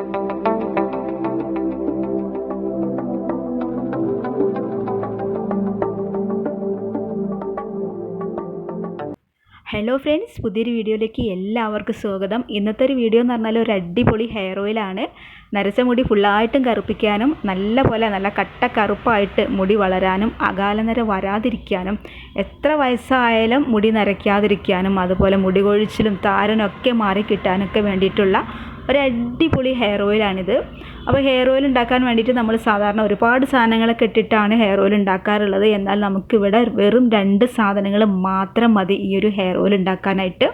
Hello friends പുതിയൊരു വീഡിയോയിലേക്ക് എല്ലാവർക്കും സ്വാഗതം. ഇന്നത്തെ ഒരു വീഡിയോ എന്ന് പറഞ്ഞാൽ ഒരു അടിപൊളി ഹെയർ ഓയിലാണ് നരച്ച മുടി ഫുള്ളായിട്ടും കറുപ്പിക്കാനും നല്ല പോലെ നല്ല കട്ട കറുപ്പായിട്ട് മുടി വളരാനും അകാലനര വരാതിരിക്കാനും എത്ര വയസ്സായാലും മുടി നരയ്ക്കാതിരിക്കാനും അതുപോലെ മുടി കൊഴിച്ചിലും താരനൊക്കെ മാറി കിട്ടാനൊക്കെ വേണ്ടിയിട്ടുള്ള ഒരു അടിപൊളി ഹെയർ ഓയിലാണിത് അപ്പോൾ ഹെയർ ഓയിൽ ഉണ്ടാക്കാൻ വേണ്ടിയിട്ട് നമ്മൾ സാധാരണ ഒരുപാട് സാധനങ്ങളൊക്കെ ഇട്ടിട്ടാണ് ഹെയർ ഓയിൽ ഉണ്ടാക്കാറുള്ളത്. എന്നാൽ നമുക്കിവിടെ വെറും രണ്ട് സാധനങ്ങൾ മാത്രം മതി ഈ ഒരു ഹെയർ ഓയിൽ ഉണ്ടാക്കാനായിട്ട്.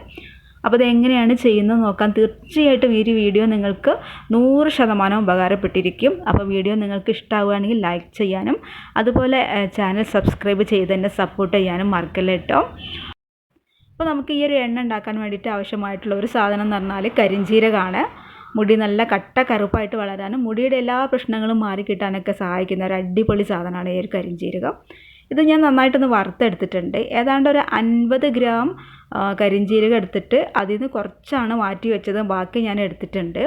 അപ്പോൾ അതെങ്ങനെയാണ് ചെയ്യുന്നത് നോക്കാൻ തീർച്ചയായിട്ടും ഈ ഒരു വീഡിയോ നിങ്ങൾക്ക് നൂറ് ശതമാനം ഉപകാരപ്പെട്ടിരിക്കും. അപ്പോൾ വീഡിയോ നിങ്ങൾക്ക് ഇഷ്ടമാവുകയാണെങ്കിൽ ലൈക്ക് ചെയ്യാനും അതുപോലെ ചാനൽ സബ്സ്ക്രൈബ് ചെയ്ത് തന്നെ സപ്പോർട്ട് ചെയ്യാനും മറക്കല്ല കേട്ടോ. അപ്പോൾ നമുക്ക് ഈ ഒരു എണ്ണ ഉണ്ടാക്കാൻ വേണ്ടിയിട്ട് ആവശ്യമായിട്ടുള്ള ഒരു സാധനം എന്ന് പറഞ്ഞാൽ കരിഞ്ചീരകാണ്. മുടി നല്ല കട്ട കറുപ്പായിട്ട് വളരാനും മുടിയുടെ എല്ലാ പ്രശ്നങ്ങളും മാറി കിട്ടാനൊക്കെ സഹായിക്കുന്ന ഒരു അടിപൊളി സാധനമാണ് ഈ ഒരു കരിഞ്ചീരകം. ഇത് ഞാൻ നന്നായിട്ടൊന്ന് വറുത്തെടുത്തിട്ടുണ്ട്. ഏതാണ്ട് ഒരു അൻപത് ഗ്രാം കരിഞ്ചീരകം എടുത്തിട്ട് അതിൽ നിന്ന് കുറച്ചാണ് മാറ്റി വെച്ചത്. ബാക്കി ഞാൻ എടുത്തിട്ടുണ്ട്.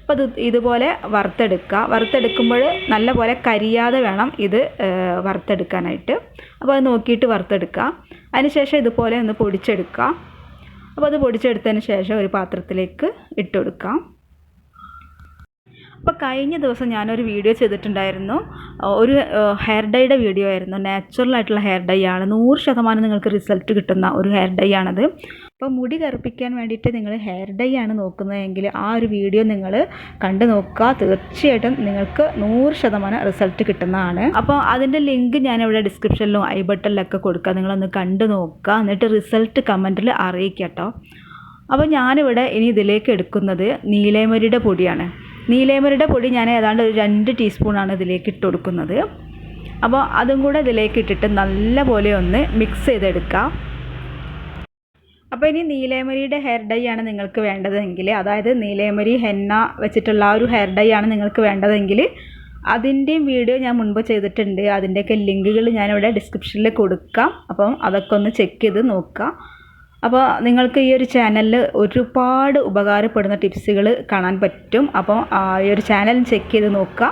അപ്പോൾ ഇത് ഇതുപോലെ വറുത്തെടുക്കുക വറുത്തെടുക്കുമ്പോൾ നല്ല പോലെ കരിയാതെ വേണം ഇത് വറുത്തെടുക്കാനായിട്ട്. അപ്പോൾ അത് നോക്കിയിട്ട് വറുത്തെടുക്കുക അതിനുശേഷം ഇതുപോലെ ഒന്ന് പൊടിച്ചെടുക്കുക അപ്പോൾ അത് പൊടിച്ചെടുത്തതിന് ശേഷം ഒരു പാത്രത്തിലേക്ക് ഇട്ട് കൊടുക്കാം അപ്പോൾ കഴിഞ്ഞ ദിവസം ഞാനൊരു വീഡിയോ ചെയ്തിട്ടുണ്ടായിരുന്നു. ഒരു ഹെയർ ഡൈയുടെ വീഡിയോ ആയിരുന്നു. നാച്ചുറൽ ആയിട്ടുള്ള ഹെയർ ഡൈ ആണ്. നൂറ് ശതമാനം നിങ്ങൾക്ക് റിസൾട്ട് കിട്ടുന്ന ഒരു ഹെയർ ഡൈ ആണത്. അപ്പോൾ മുടി കറുപ്പിക്കാൻ വേണ്ടിയിട്ട് നിങ്ങൾ ഹെയർ ഡൈ ആണ് നോക്കുന്നതെങ്കിൽ ആ ഒരു വീഡിയോ നിങ്ങൾ കണ്ടു നോക്കുക. തീർച്ചയായിട്ടും നിങ്ങൾക്ക് നൂറ് ശതമാനം റിസൾട്ട് കിട്ടുന്നതാണ്. അപ്പോൾ അതിന്റെ ലിങ്ക് ഞാനിവിടെ ഡിസ്ക്രിപ്ഷനിലും ഐ ബട്ടണിലൊക്കെ കൊടുക്കുക നിങ്ങളൊന്ന് കണ്ടു നോക്കുക. എന്നിട്ട് റിസൾട്ട് കമന്റിൽ അറിയിക്കട്ടോ അപ്പോൾ ഞാനിവിടെ ഇനി ഇതിലേക്ക് എടുക്കുന്നത് നീലേമരിയുടെ പൊടിയാണ്. നീലേമരിയുടെ പൊടി ഞാൻ ഏതാണ്ട് ഒരു രണ്ട് ടീസ്പൂണാണ് ഇതിലേക്ക് ഇട്ട് കൊടുക്കുന്നത്. അപ്പോൾ അതും കൂടെ ഇതിലേക്ക് ഇട്ടിട്ട് നല്ലപോലെ ഒന്ന് മിക്സ് ചെയ്തെടുക്കാം. അപ്പോൾ ഇനി നീലേമരിയുടെ ഹെയർ ഡൈ ആണ് നിങ്ങൾക്ക് വേണ്ടതെങ്കിൽ അതായത് നീലേമരി ഹെന്ന വെച്ചിട്ടുള്ള ആ ഒരു ഹെയർ ഡൈ ആണ് നിങ്ങൾക്ക് വേണ്ടതെങ്കിൽ അതിന്റെയും വീഡിയോ ഞാൻ മുൻപ് ചെയ്തിട്ടുണ്ട്. അതിന്റെയൊക്കെ ലിങ്കുകൾ ഞാനിവിടെ ഡിസ്ക്രിപ്ഷനിൽ കൊടുക്കാം. അപ്പം അതൊക്കെ ഒന്ന് ചെക്ക് ചെയ്ത് നോക്കാം. അപ്പോൾ നിങ്ങൾക്ക് ഈ ഒരു ചാനലിൽ ഒരുപാട് ഉപകാരപ്പെടുന്ന ടിപ്സുകൾ കാണാൻ പറ്റും. അപ്പോൾ ഈ ഒരു ചാനൽ ചെക്ക് ചെയ്ത് നോക്കുക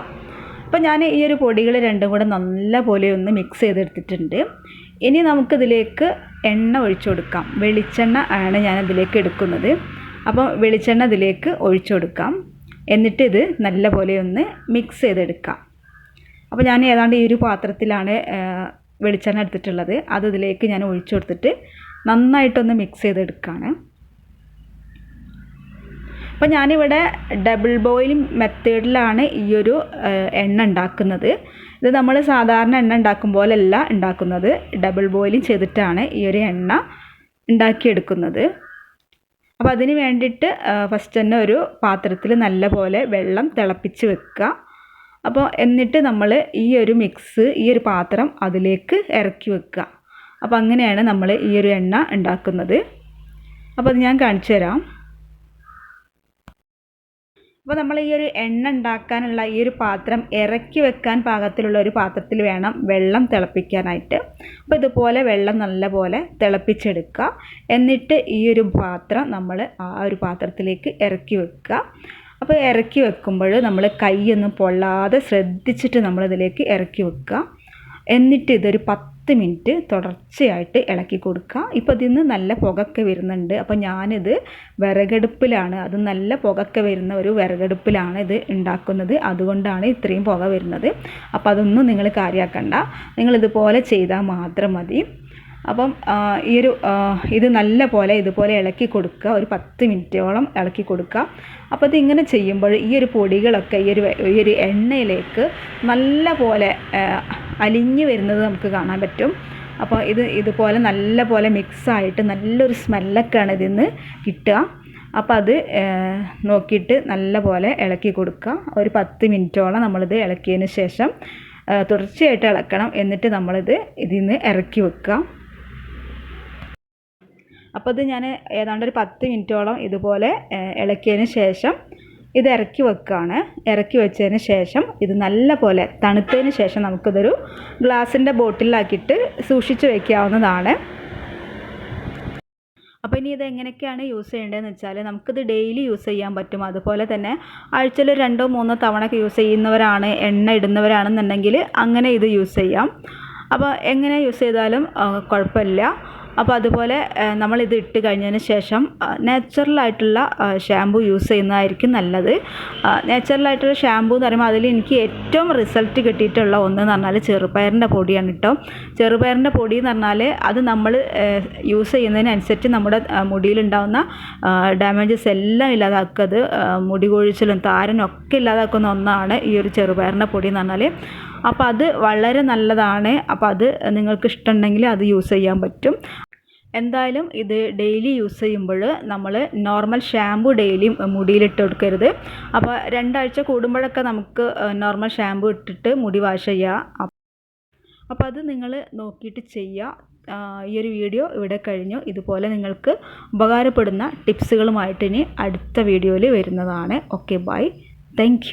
അപ്പോൾ ഞാൻ ഈ ഒരു പൊടികൾ രണ്ടും കൂടെ നല്ല പോലെ ഒന്ന് മിക്സ് ചെയ്തെടുത്തിട്ടുണ്ട്. ഇനി നമുക്കിതിലേക്ക് എണ്ണ ഒഴിച്ചു കൊടുക്കാം. വെളിച്ചെണ്ണ ആണ് ഞാൻ ഇതിലേക്ക് എടുക്കുന്നത്. അപ്പോൾ വെളിച്ചെണ്ണ ഇതിലേക്ക് ഒഴിച്ചു കൊടുക്കാം. എന്നിട്ട് ഇത് നല്ല പോലെ ഒന്ന് മിക്സ് ചെയ്തെടുക്കാം. അപ്പോൾ ഞാൻ ഏതാണ്ട് ഈ ഒരു പാത്രത്തിലാണ് വെളിച്ചെണ്ണ എടുത്തിട്ടുള്ളത്. അത് ഇതിലേക്ക് ഞാൻ ഒഴിച്ചു കൊടുത്തിട്ട് നന്നായിട്ടൊന്ന് മിക്സ് ചെയ്തെടുക്കുകയാണ് അപ്പോൾ ഞാനിവിടെ ഡബിൾ ബോയിലിംഗ് മെത്തേഡിലാണ് ഈ ഒരു എണ്ണ ഉണ്ടാക്കുന്നത്. ഇത് നമ്മൾ സാധാരണ എണ്ണ ഉണ്ടാക്കും പോലെയല്ല ഉണ്ടാക്കുന്നത്. ഡബിൾ ബോയിലിംഗ് ചെയ്തിട്ടാണ് ഈ ഒരു എണ്ണ ഉണ്ടാക്കിയെടുക്കുന്നത്. അപ്പോൾ അതിന് വേണ്ടിയിട്ട് ഫസ്റ്റ് തന്നെ ഒരു പാത്രത്തിൽ നല്ല പോലെ വെള്ളം തിളപ്പിച്ച് വെക്കുക. അപ്പോൾ എന്നിട്ട് നമ്മൾ ഈ ഒരു മിക്സ് ഈ ഒരു പാത്രം അതിലേക്ക് ഇറക്കി വെക്കുക. അപ്പോൾ അങ്ങനെയാണ് നമ്മൾ ഈ ഒരു എണ്ണ ഉണ്ടാക്കുന്നത്. അപ്പോൾ അത് ഞാൻ കാണിച്ചു തരാം. അപ്പോൾ നമ്മൾ ഈ ഒരു എണ്ണ ഉണ്ടാക്കാനുള്ള ഈ ഒരു പാത്രം ഇറക്കി വെക്കാൻ പാകത്തിലുള്ള ഒരു പാത്രത്തിൽ വേണം വെള്ളം തിളപ്പിക്കാനായിട്ട്. അപ്പോൾ ഇതുപോലെ വെള്ളം നല്ലപോലെ തിളപ്പിച്ചെടുക്കുക. എന്നിട്ട് ഈ ഒരു പാത്രം നമ്മൾ ആ ഒരു പാത്രത്തിലേക്ക് ഇറക്കി വെക്കുക. അപ്പോൾ ഇറക്കി വെക്കുമ്പോൾ നമ്മൾ കൈയൊന്നും പൊള്ളാതെ ശ്രദ്ധിച്ചിട്ട് നമ്മളിതിലേക്ക് ഇറക്കി വെക്കുക. എന്നിട്ട് ഇതൊരു പത്ത് മിനിറ്റ് തുടർച്ചയായിട്ട് ഇളക്കി കൊടുക്കുക. ഇപ്പോൾ ഇതിൽ നിന്ന് നല്ല പുകയൊക്കെ വരുന്നുണ്ട്. അപ്പോൾ ഞാനിത് വിറകടുപ്പിലാണ്. അത് നല്ല പുകയൊക്കെ വരുന്ന ഒരു വിറകടുപ്പിലാണ് ഇത് ഉണ്ടാക്കുന്നത്. അതുകൊണ്ടാണ് ഇത്രയും പുക വരുന്നത്. അപ്പോൾ അതൊന്നും നിങ്ങൾ കാര്യമാക്കണ്ട നിങ്ങളിതുപോലെ ചെയ്താൽ മാത്രം മതി. അപ്പം ഈ ഒരു ഇത് നല്ല പോലെ ഇതുപോലെ ഇളക്കി കൊടുക്കുക. ഒരു പത്ത് മിനിറ്റോളം ഇളക്കി കൊടുക്കുക. അപ്പോൾ ഇതിങ്ങനെ ചെയ്യുമ്പോൾ ഈ ഒരു പൊടികളൊക്കെ ഈ ഒരു ഈ ഒരു എണ്ണയിലേക്ക് നല്ല പോലെ അലിഞ്ഞു വരുന്നത് നമുക്ക് കാണാൻ പറ്റും. അപ്പോൾ ഇത് ഇതുപോലെ നല്ല പോലെ മിക്സായിട്ട് നല്ലൊരു സ്മെല്ലൊക്കെയാണ് ഇതിൽ നിന്ന് കിട്ടുക. അപ്പോൾ അത് നോക്കിയിട്ട് നല്ല പോലെ ഇളക്കി കൊടുക്കുക. ഒരു പത്ത് മിനിറ്റോളം നമ്മളിത് ഇളക്കിയതിന് ശേഷം തുടർച്ചയായിട്ട് ഇളക്കണം. എന്നിട്ട് നമ്മളിത് ഇതിൽ നിന്ന് ഇറക്കി വെക്കുക. അപ്പോൾ ഇത് ഞാൻ ഏതാണ്ട് ഒരു പത്ത് മിനിറ്റോളം ഇതുപോലെ ഇളക്കിയതിന് ശേഷം ഇത് ഇറക്കി വെക്കുകയാണ് ഇറക്കി വെച്ചതിന് ശേഷം ഇത് നല്ല പോലെ തണുത്തതിന് ശേഷം നമുക്കിതൊരു ഗ്ലാസിന്റെ ബോട്ടിലാക്കിയിട്ട് സൂക്ഷിച്ച് വയ്ക്കാവുന്നതാണ് അപ്പോൾ ഇനി ഇത് എങ്ങനെയൊക്കെയാണ് യൂസ് ചെയ്യേണ്ടതെന്ന് വെച്ചാൽ നമുക്കിത് ഡെയിലി യൂസ് ചെയ്യാൻ പറ്റും. അതുപോലെ തന്നെ ആഴ്ചയിൽ രണ്ടോ മൂന്നോ തവണ യൂസ് ചെയ്യുന്നവരാണ് എണ്ണ ഇടുന്നവരാണെന്നുണ്ടെങ്കിൽ അങ്ങനെ ഇത് യൂസ് ചെയ്യാം. അപ്പോൾ എങ്ങനെ യൂസ് ചെയ്താലും കുഴപ്പമില്ല. അപ്പോൾ അതുപോലെ നമ്മളിത് ഇട്ട് കഴിഞ്ഞതിന് ശേഷം നാച്ചുറലായിട്ടുള്ള ഷാമ്പു യൂസ് ചെയ്യുന്നതായിരിക്കും നല്ലത്. നാച്ചുറലായിട്ടുള്ള ഷാമ്പു എന്ന് പറയുമ്പോൾ അതിൽ എനിക്ക് ഏറ്റവും റിസൾട്ട് കിട്ടിയിട്ടുള്ള ഒന്ന് എന്ന് പറഞ്ഞാൽ ചെറുപയറിന്റെ പൊടിയാണ് കേട്ടോ. ചെറുപയറിന്റെ പൊടി എന്ന് പറഞ്ഞാൽ അത് നമ്മൾ യൂസ് ചെയ്യുന്നതിനനുസരിച്ച് നമ്മുടെ മുടിയിലുണ്ടാകുന്ന ഡാമേജസ് എല്ലാം ഇല്ലാതാക്കുക മുടി കൊഴിച്ചിലും താരനും ഒക്കെ ഇല്ലാതാക്കുന്ന ഒന്നാണ് ഈ ഒരു ചെറുപയറിന്റെ പൊടി എന്ന് പറഞ്ഞാൽ. അപ്പോൾ അത് വളരെ നല്ലതാണ്. അപ്പോൾ അത് നിങ്ങൾക്ക് ഇഷ്ടമുണ്ടെങ്കിൽ അത് യൂസ് ചെയ്യാൻ പറ്റും. എന്തായാലും ഇത് ഡെയിലി യൂസ് ചെയ്യുമ്പോൾ നമ്മൾ നോർമൽ ഷാമ്പു ഡെയിലി മുടിയിലിട്ട് കൊടുക്കരുത്. അപ്പോൾ രണ്ടാഴ്ച കൂടുമ്പോഴൊക്കെ നമുക്ക് നോർമൽ ഷാമ്പു ഇട്ടിട്ട് മുടി വാഷ് ചെയ്യുക അപ്പോൾ അത് നിങ്ങൾ നോക്കിയിട്ട് ചെയ്യുക. ഈ ഒരു വീഡിയോ ഇവിടെ കഴിഞ്ഞു. ഇതുപോലെ നിങ്ങൾക്ക് ഉപകാരപ്പെടുന്ന ടിപ്സുകളുമായിട്ട് ഇനി അടുത്ത വീഡിയോയിൽ വരുന്നതാണ്. Okay bye thank